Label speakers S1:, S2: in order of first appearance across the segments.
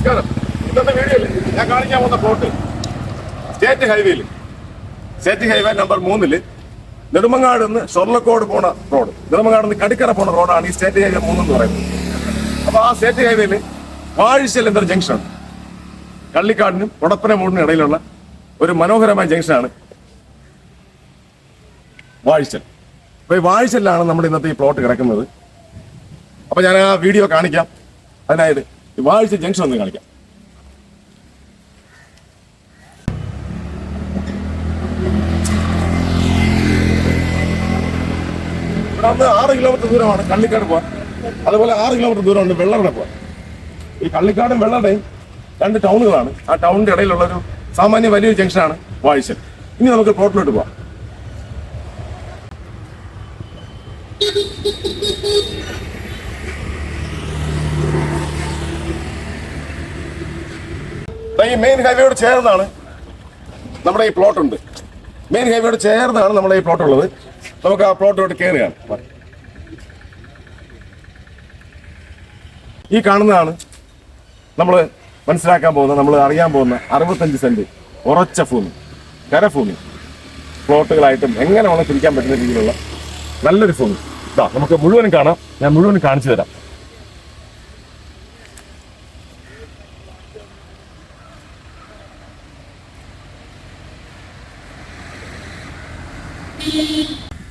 S1: നമസ്കാരം. ഇന്നത്തെ വീഡിയോയിൽ ഞാൻ കാണിക്കാൻ പോകുന്ന പ്ലോട്ട് സ്റ്റേറ്റ് ഹൈവേയിൽ സ്റ്റേറ്റ് ഹൈവേ നമ്പർ മൂന്നിൽ നെടുമങ്ങാട് നിന്ന് ഷൊർലക്കോട് പോണ റോഡ് നെടുമങ്ങാട് നിന്ന് കടിക്കര പോണ റോഡാണ് ഈ സ്റ്റേറ്റ് ഹൈവേ മൂന്നെന്ന് പറയുന്നത്. അപ്പൊ ആ സ്റ്റേറ്റ് ഹൈവേയിൽ വാഴിശൽ എന്നൊരു ജംഗ്ഷൻ കള്ളിക്കാടിനും ഉടപ്പന മൂടിനും ഇടയിലുള്ള ഒരു മനോഹരമായ ജംഗ്ഷനാണ് വാഴിച്ചൽ അപ്പൊ ഈ വാഴിച്ചലിലാണ് നമ്മുടെ ഇന്നത്തെ ഈ പ്ലോട്ട് കിടക്കുന്നത്. അപ്പൊ ഞാൻ ആ വീഡിയോ കാണിക്കാം. അതിനായത് ഈ വാഴിച്ച ജംഗ്ഷൻ ഒന്ന് കാണിക്കാം. ഇവിടെ ആറ് കിലോമീറ്റർ ദൂരമാണ് കള്ളിക്കാട് പോവാൻ. അതുപോലെ ആറ് കിലോമീറ്റർ ദൂരമുണ്ട് വെള്ളറട പോവാൻ. ഈ കള്ളിക്കാടും വെള്ളറടയും രണ്ട് ടൗണുകളാണ്. ആ ടൗണിന്റെ ഇടയിലുള്ള ഒരു സാമാന്യ വലിയൊരു ജംഗ്ഷനാണ് വാഴ്ച ഇനി നമുക്ക് പ്ലോട്ടിലോട്ട് പോവാം. ഈ മെയിൻ ഹൈവേയോട് ചേർന്നാണ് നമ്മുടെ ഈ പ്ലോട്ട് ഉണ്ട്. മെയിൻ ഹൈവേയോട് ചേർന്നാണ് നമ്മുടെ ഈ പ്ലോട്ട് ഉള്ളത്. നമുക്ക് ആ പ്ലോട്ടിലോട്ട് കയറുകയാണ് ഈ കാണുന്നതാണ് നമ്മൾ മനസ്സിലാക്കാൻ പോകുന്ന നമ്മൾ അറിയാൻ പോകുന്ന അറുപത്തഞ്ച് സെന്റ് ഉറച്ച ഭൂമി കരഭൂമി പ്ലോട്ടുകളായിട്ടും എങ്ങനെ വേണം തിരിക്കാൻ പറ്റുന്ന രീതിയിലുള്ള നല്ലൊരു ഭൂമി. ഇതാ നമുക്ക് മുഴുവനും കാണാം. ഞാൻ മുഴുവനും കാണിച്ചു തരാം.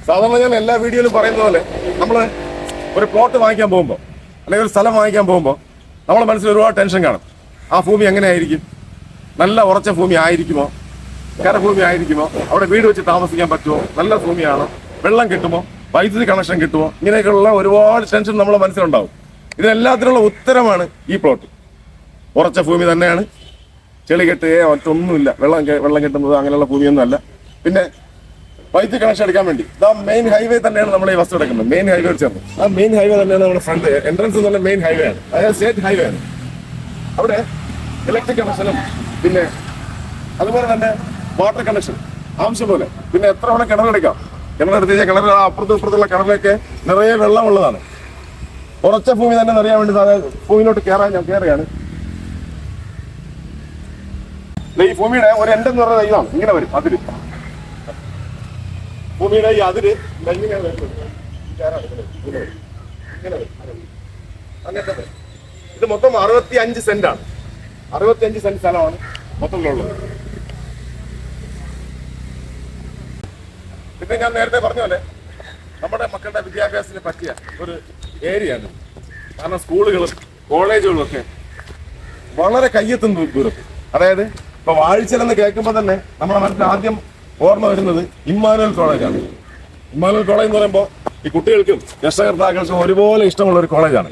S1: സാധാരണ ഞാൻ എല്ലാ വീഡിയോയിലും പറയുന്ന പോലെ നമ്മൾ ഒരു പ്ലോട്ട് വാങ്ങിക്കാൻ പോകുമ്പോൾ അല്ലെങ്കിൽ ഒരു സ്ഥലം വാങ്ങിക്കാൻ പോകുമ്പോൾ നമ്മളെ മനസ്സിൽ ഒരുപാട് ടെൻഷൻ കാണും. ആ ഭൂമി എങ്ങനെയായിരിക്കും? നല്ല ഉറച്ച ഭൂമി ആയിരിക്കുമോ? കരഭൂമി ആയിരിക്കുമോ? അവിടെ വീട് വെച്ച് താമസിക്കാൻ പറ്റുമോ? നല്ല ഭൂമിയാണോ? വെള്ളം കിട്ടുമോ? വൈദ്യുതി കണക്ഷൻ കിട്ടുമോ? ഇങ്ങനെയൊക്കെയുള്ള ഒരുപാട് ടെൻഷൻ നമ്മുടെ മനസ്സിലുണ്ടാവും. ഇതിനെല്ലാത്തിനുള്ള ഉത്തരമാണ് ഈ പ്ലോട്ട് ഉറച്ച ഭൂമി തന്നെയാണ്. ചെളി കെട്ടുകയോ മറ്റൊന്നുമില്ല. വെള്ളം വെള്ളം കിട്ടുന്നത് അങ്ങനെയുള്ള ഭൂമിയൊന്നും അല്ല പിന്നെ വൈദ്യുതി കണക്ഷൻ എടുക്കാൻ വേണ്ടി. ആ മെയിൻ ഹൈവേ തന്നെയാണ് നമ്മൾ ഈ വസ്തു എടുക്കുന്നത്. മെയിൻ ഹൈവേ ചേർന്ന്. ആ മെയിൻ ഹൈവേ തന്നെയാണ് നമ്മുടെ ഫ്രണ്ട് എൻട്രൻസ് എന്നുള്ള മെയിൻ ഹൈവേ ആണ്. അതായത് സ്റ്റേറ്റ് ഹൈവേ ആണ്. അവിടെ ഇലക്ട്രിക് കണക്ഷനും പിന്നെ അതുപോലെ തന്നെ വാട്ടർ കണക്ഷൻ ആവശ്യം പോലെ. പിന്നെ എത്ര വേണം കിണറെടുക്കാം കിണറെടുത്ത് കഴിഞ്ഞാൽ കിണർ അപ്പുറത്തും ഇപ്പുറത്തുള്ള കിണറിലൊക്കെ നിറയെ വെള്ളമുള്ളതാണ് ഉറച്ച ഭൂമി തന്നെ നിറയാൻ വേണ്ടി ഭൂമിയിലോട്ട് കയറാൻ ഞാൻ കയറുകയാണ് ഈ ഭൂമിയുടെ ഒരു എൻഡെന്ന് പറയുന്നത് ഇതാണ്. ഇങ്ങനെ വരും. അതിര് ഭൂമിയുടെ ഈ അതിര് ഇങ്ങനെ. അങ്ങനത്തെ ഇത് മൊത്തം അറുപത്തി അഞ്ച് സെന്റ് ആണ് അറുപത്തി അഞ്ച് സെന്റ് സ്ഥലമാണ് മൊത്തത്തിലുള്ളത്. പിന്നെ ഞാൻ നേരത്തെ പറഞ്ഞ പോലെ നമ്മുടെ മക്കളുടെ വിദ്യാഭ്യാസത്തിന് പറ്റിയ ഒരു ഏരിയയാണ്. കാരണം സ്കൂളുകളും കോളേജുകളും ഒക്കെ വളരെ കയ്യെത്തും ദൂ- ദൂരത്ത്. അതായത് ഇപ്പൊ വാഴിച്ചലെന്ന് കേൾക്കുമ്പോ തന്നെ നമ്മുടെ മനസ്സിൽ ആദ്യം ഓർമ്മ വരുന്നത് ഇമ്മാനുവൽ കോളേജാണ്. ഇമ്മാനുവൽ കോളേജ് എന്ന് പറയുമ്പോൾ ഈ കുട്ടികൾക്കും രക്ഷകർത്താക്കൾക്കും ഒരുപോലെ ഇഷ്ടമുള്ള ഒരു കോളേജാണ്.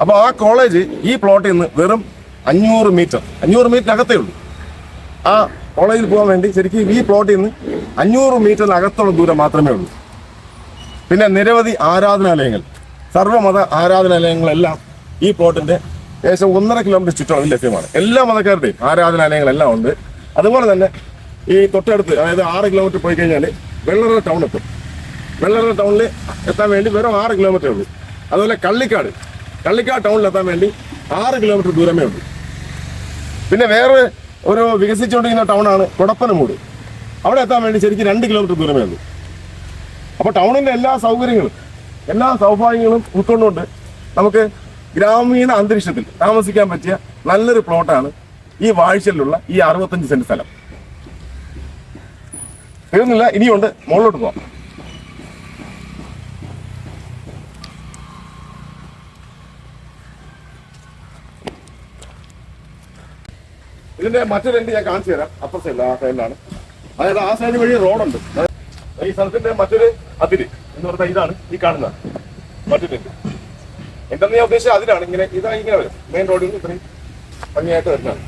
S1: അപ്പോൾ ആ കോളേജ് ഈ പ്ലോട്ടിൽ നിന്ന് വെറും അഞ്ഞൂറ് മീറ്റർ അഞ്ഞൂറ് മീറ്റർ അകത്തേ ഉള്ളൂ. ആ കോളേജിൽ പോകാൻ വേണ്ടി ശരിക്കും ഈ പ്ലോട്ടിൽ നിന്ന് അഞ്ഞൂറ് മീറ്ററിനകത്തുള്ള ദൂരം മാത്രമേ ഉള്ളൂ. പിന്നെ നിരവധി ആരാധനാലയങ്ങൾ സർവമത ആരാധനാലയങ്ങളെല്ലാം ഈ പ്ലോട്ടിന്റെ ഏകദേശം ഒന്നര കിലോമീറ്റർ ചുറ്റളവിൽ ലഭ്യമാണ്. എല്ലാ മതക്കാരുടെയും ആരാധനാലയങ്ങളെല്ലാം ഉണ്ട്. അതുപോലെ തന്നെ ഈ തൊട്ടടുത്ത് അതായത് ആറ് കിലോമീറ്റർ പോയി കഴിഞ്ഞാൽ വെള്ളറ ടൗൺ എത്തും. വെള്ളറ ടൗണിൽ എത്താൻ വേണ്ടി വെറും ആറ് കിലോമീറ്റർ ഉള്ളൂ. അതുപോലെ കള്ളിക്കാട് കള്ളിക്കാട് ടൗണിൽ എത്താൻ വേണ്ടി ആറ് കിലോമീറ്റർ ദൂരമേ ഉള്ളൂ. പിന്നെ വേറെ ഒരു വികസിച്ചുകൊണ്ടിരിക്കുന്ന ടൗണാണ് കൊടപ്പനമൂട്. അവിടെ എത്താൻ വേണ്ടി ശരിക്കും രണ്ട് കിലോമീറ്റർ ദൂരമേ ഉള്ളൂ. അപ്പോൾ ടൗണിന്റെ എല്ലാ സൗകര്യങ്ങളും എല്ലാ സൗഭാഗ്യങ്ങളും ഉൾക്കൊണ്ടുകൊണ്ട് നമുക്ക് ഗ്രാമീണ അന്തരീക്ഷത്തിൽ താമസിക്കാൻ പറ്റിയ നല്ലൊരു പ്ലോട്ടാണ് ഈ വാഴ്ചയിലുള്ള ഈ അറുപത്തഞ്ച് സെന്റ് സ്ഥലം. തീർന്നില്ല ഇനിയുണ്ട്. മുകളിലോട്ട് പോവാം. ഇതിന്റെ മറ്റൊരു എൻഡ് ഞാൻ കാണിച്ചു തരാം. അപ്പുറ സൈഡിൽ ആ സൈഡിലാണ് അതായത് ആ സൈഡ് വഴി റോഡുണ്ട്. ഈ സ്ഥലത്തിന്റെ മറ്റൊരു അതിര് എന്ന് പറഞ്ഞാൽ ഇതാണ് ഈ കാണുന്ന മറ്റൊരു end. എന്തെന്ന് ഞാൻ ഉദ്ദേശിച്ചത് അതിലാണ്. ഇങ്ങനെ ഇതാ ഇങ്ങനെ വരും. മെയിൻ റോഡിൽ നിന്ന് ഇത്രയും ഭംഗിയായിട്ട് വരുന്നതാണ്.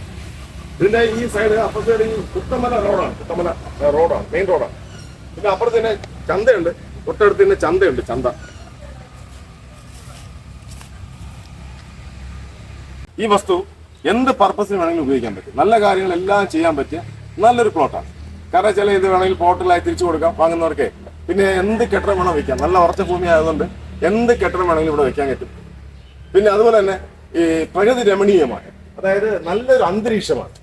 S1: ഇതിന്റെ ഈ സൈഡ് അപ്പുറത്തെ ഈ കുത്തമല റോഡാണ് കുത്തമല റോഡാണ് മെയിൻ റോഡാണ് പിന്നെ അപ്പുറത്ത് തന്നെ ചന്തയുണ്ട്. തൊട്ടടുത്ത് തന്നെ ചന്തയുണ്ട് ചന്ത. ഈ വസ്തു എന്ത് പർപ്പസിന് വേണമെങ്കിലും ഉപയോഗിക്കാൻ പറ്റും. നല്ല കാര്യങ്ങൾ എല്ലാം ചെയ്യാൻ പറ്റിയ നല്ലൊരു പ്ലോട്ടാണ് കാരണം ചില ഇത് വേണമെങ്കിൽ പ്ലോട്ടിലായി തിരിച്ചു കൊടുക്കാം വാങ്ങുന്നവർക്ക്. പിന്നെ എന്ത് കെട്ടിടം വേണം വെക്കാം. നല്ല ഉറച്ച ഭൂമി ആയതുകൊണ്ട് എന്ത് കെട്ടിടം വേണമെങ്കിലും ഇവിടെ വെക്കാൻ പറ്റും. പിന്നെ അതുപോലെ തന്നെ ഈ പ്രകൃതി രമണീയമായ അതായത് നല്ലൊരു അന്തരീക്ഷമാണ്.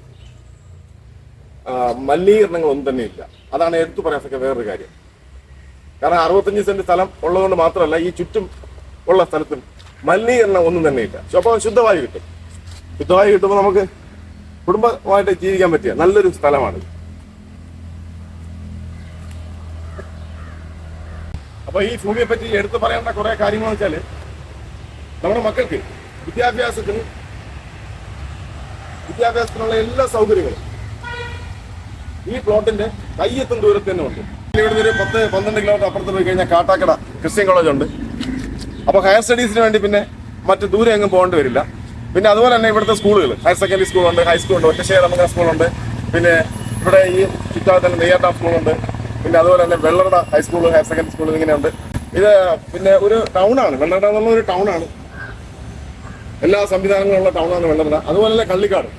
S1: ഒന്നും തന്നെ ഇല്ല. അതാണ് എടുത്തു പറയാത്തൊക്കെ വേറൊരു കാര്യം. കാരണം അറുപത്തഞ്ച് സെന്റ് സ്ഥലം ഉള്ളതുകൊണ്ട് മാത്രമല്ല ഈ ചുറ്റും ഉള്ള സ്ഥലത്തും മലിനീകരണം ഒന്നും തന്നെ ഇല്ല. അപ്പോൾ ശുദ്ധവായു കിട്ടും. ശുദ്ധവായു കിട്ടുമ്പോൾ നമുക്ക് കുടുംബമായിട്ട് ജീവിക്കാൻ പറ്റിയ നല്ലൊരു സ്ഥലമാണ് അപ്പൊ ഈ ഭൂമിയെ പറ്റി എടുത്തു പറയേണ്ട കുറെ കാര്യങ്ങൾ വെച്ചാൽ നമ്മുടെ മക്കൾക്ക് വിദ്യാഭ്യാസത്തിന് വിദ്യാഭ്യാസത്തിനുള്ള എല്ലാ സൗകര്യങ്ങളും ഈ പ്ലോട്ടിന്റെ കയ്യെത്തും ദൂരത്ത് തന്നെ ഉണ്ട്. ഇവിടുന്ന് ഒരു പത്ത് പന്ത്രണ്ട് കിലോമീറ്റർ അപ്പുറത്ത് പോയി കഴിഞ്ഞാൽ കാട്ടാക്കട ക്രിസ്ത്യൻ കോളേജ് ഉണ്ട്. അപ്പോൾ ഹയർ സ്റ്റഡീസിന് വേണ്ടി പിന്നെ മറ്റു ദൂരെ എങ്ങും പോകേണ്ടി വരില്ല. പിന്നെ അതുപോലെ തന്നെ ഇവിടുത്തെ സ്കൂളുകൾ ഹയർ സെക്കൻഡറി സ്കൂളുണ്ട് രമങ്കര സ്കൂൾ സ്കൂളുണ്ട് പിന്നെ ഇവിടെ ഈ ചുറ്റാത്ത തന്നെ സ്കൂൾ സ്കൂളുണ്ട് പിന്നെ അതുപോലെ തന്നെ Vellarada high school higher secondary school ഇങ്ങനെയുണ്ട്. ഇത് പിന്നെ ഒരു ടൗണാണ് വെള്ളറട എന്നുള്ള ഒരു ടൗണാണ് എല്ലാ സംവിധാനങ്ങളുള്ള ടൗണാണ് വെള്ളറട. അതുപോലെ തന്നെ കള്ളിക്കാട്.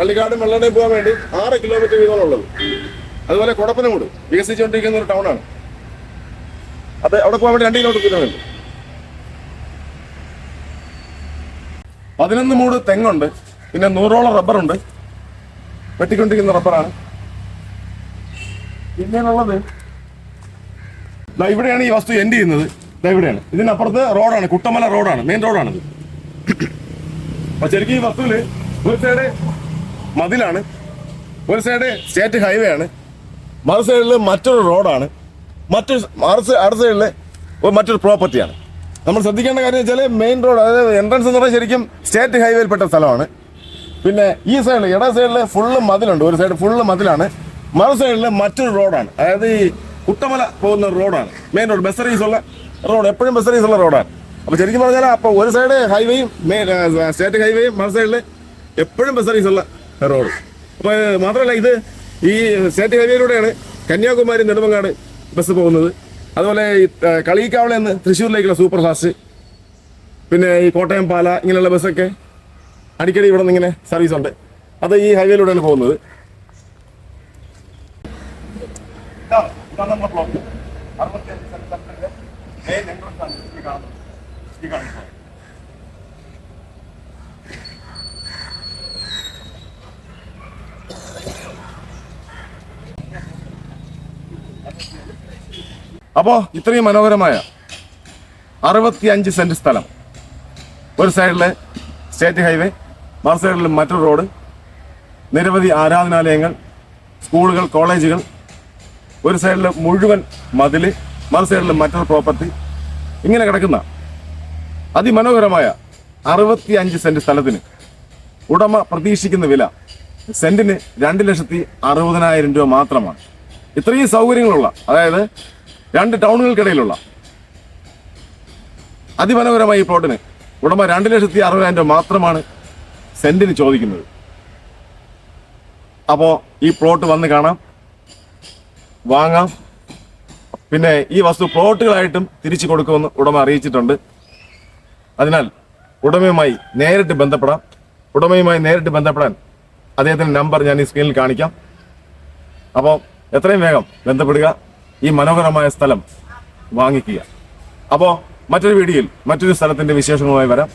S1: കള്ളിക്കാടും വെള്ളടയും പോകാൻ വേണ്ടി ആറ് കിലോമീറ്റർ വീതമാണ് ഉള്ളത് അതുപോലെ കൊടപ്പനമൂട് വികസിച്ചുകൊണ്ടിരിക്കുന്ന ഒരു ടൗണാണ് അത് അവിടെ പോകാൻ വേണ്ടി രണ്ട് കിലോമീറ്റർ വീതമുണ്ട് പതിനൊന്ന് മൂട് തെങ്ങുണ്ട് പിന്നെ നൂറോളം റബ്ബറുണ്ട്. വെട്ടിക്കൊണ്ടിരിക്കുന്ന റബ്ബറാണ്. പിന്നെയുള്ളത് ഇവിടെയാണ് ഈ വസ്തു എൻഡ് ചെയ്യുന്നത്. ഇവിടെയാണ്. ഇതിനപ്പുറത്ത് റോഡാണ് കുട്ടമല റോഡാണ് മെയിൻ റോഡാണ് ശരിക്കും ഈ വസ്തുവിൽ ഒരു മതിലാണ്. ഒരു സൈഡ് സ്റ്റേറ്റ് ഹൈവേ ആണ്. മറു സൈഡിൽ മറ്റൊരു റോഡാണ് മറ്റൊരു മറു അടുത്ത സൈഡിൽ മറ്റൊരു പ്രോപ്പർട്ടിയാണ് നമ്മൾ ശ്രദ്ധിക്കേണ്ട കാര്യം വെച്ചാൽ മെയിൻ റോഡ് അതായത് എൻട്രൻസ് എന്ന് പറഞ്ഞാൽ ശരിക്കും സ്റ്റേറ്റ് ഹൈവേയിൽപ്പെട്ട സ്ഥലമാണ്. പിന്നെ ഈ സൈഡിൽ ഇട സൈഡിൽ ഫുള്ള് മതിലുണ്ട്. ഒരു സൈഡ് ഫുള്ള് മതിലാണ്. മറു സൈഡിൽ മറ്റൊരു റോഡാണ് അതായത് ഈ കുട്ടമല പോകുന്ന റോഡാണ് മെയിൻ റോഡ് ബസ് സർവീസ് ഉള്ള റോഡ് എപ്പോഴും ബസ് സർവീസ് ഉള്ള റോഡാണ് അപ്പോൾ ശരിക്കും പറഞ്ഞാൽ അപ്പോൾ ഒരു സൈഡ് ഹൈവേയും സ്റ്റേറ്റ് ഹൈവേയും മറു സൈഡിൽ എപ്പോഴും ബസ് സർവീസ് ഉള്ള റോഡ്. അപ്പോൾ മാത്രമല്ല ഇത് ഈ സ്റ്റേറ്റ് ഹൈവേയിലൂടെയാണ് കന്യാകുമാരി നെടുമങ്ങാട് ബസ് പോകുന്നത്. അതുപോലെ ഈ ആ, കളിയിക്കാവളയിൽ നിന്ന് തൃശ്ശൂരിലേക്കുള്ള സൂപ്പർ ഫാസ്റ്റ് പിന്നെ ഈ കോട്ടയം പാല ഇങ്ങനെയുള്ള ബസ്സൊക്കെ അടിക്കടി ഇവിടെ നിന്ന് ഇങ്ങനെ സർവീസ് ഉണ്ട്. അത് ഈ ഹൈവേയിലൂടെയാണ് പോകുന്നത്. അപ്പോ ഇത്രയും മനോഹരമായ അറുപത്തിയഞ്ച് സെന്റ് സ്ഥലം. ഒരു സൈഡിൽ സ്റ്റേറ്റ് ഹൈവേ മറു സൈഡിൽ മറ്റൊരു റോഡ് നിരവധി ആരാധനാലയങ്ങൾ സ്കൂളുകൾ കോളേജുകൾ. ഒരു സൈഡിൽ മുഴുവൻ മതിൽ മറു സൈഡിൽ മറ്റൊരു പ്രോപ്പർട്ടി. ഇങ്ങനെ കിടക്കുന്ന അതിമനോഹരമായ അറുപത്തി അഞ്ച് സ്ഥലത്തിന് ഉടമ പ്രതീക്ഷിക്കുന്ന വില സെന്റിന് രണ്ട് ലക്ഷത്തി അറുപതിനായിരം രൂപ മാത്രമാണ്. ഇത്രയും സൗകര്യങ്ങളുള്ള അതായത് രണ്ട് ടൗണുകൾക്കിടയിലുള്ള അതിമനോഹരമായ ഈ പ്ലോട്ടിന് ഉടമ രണ്ട് ലക്ഷത്തി അറുപതിനായിരം രൂപ മാത്രമാണ് സെന്റിന് ചോദിക്കുന്നത്. അപ്പോൾ ഈ പ്ലോട്ട് വന്ന് കാണാം വാങ്ങാം. പിന്നെ ഈ വസ്തു പ്ലോട്ടുകളായിട്ടും തിരിച്ചു കൊടുക്കുമെന്ന് ഉടമ അറിയിച്ചിട്ടുണ്ട്. അതിനാൽ ഉടമയുമായി നേരിട്ട് ബന്ധപ്പെടാം. ഉടമയുമായി നേരിട്ട് ബന്ധപ്പെടാൻ അദ്ദേഹത്തിന്റെ നമ്പർ ഞാൻ ഈ സ്ക്രീനിൽ കാണിക്കാം. അപ്പോൾ എത്രയും വേഗം ബന്ധപ്പെടുക. ഈ മനോഹരമായ സ്ഥലം വാങ്ങിക്കുക. അപ്പോൾ മറ്റൊരു വീഡിയോയിൽ മറ്റൊരു സ്ഥലത്തിന്റെ വിശേഷങ്ങളുമായി വരാം.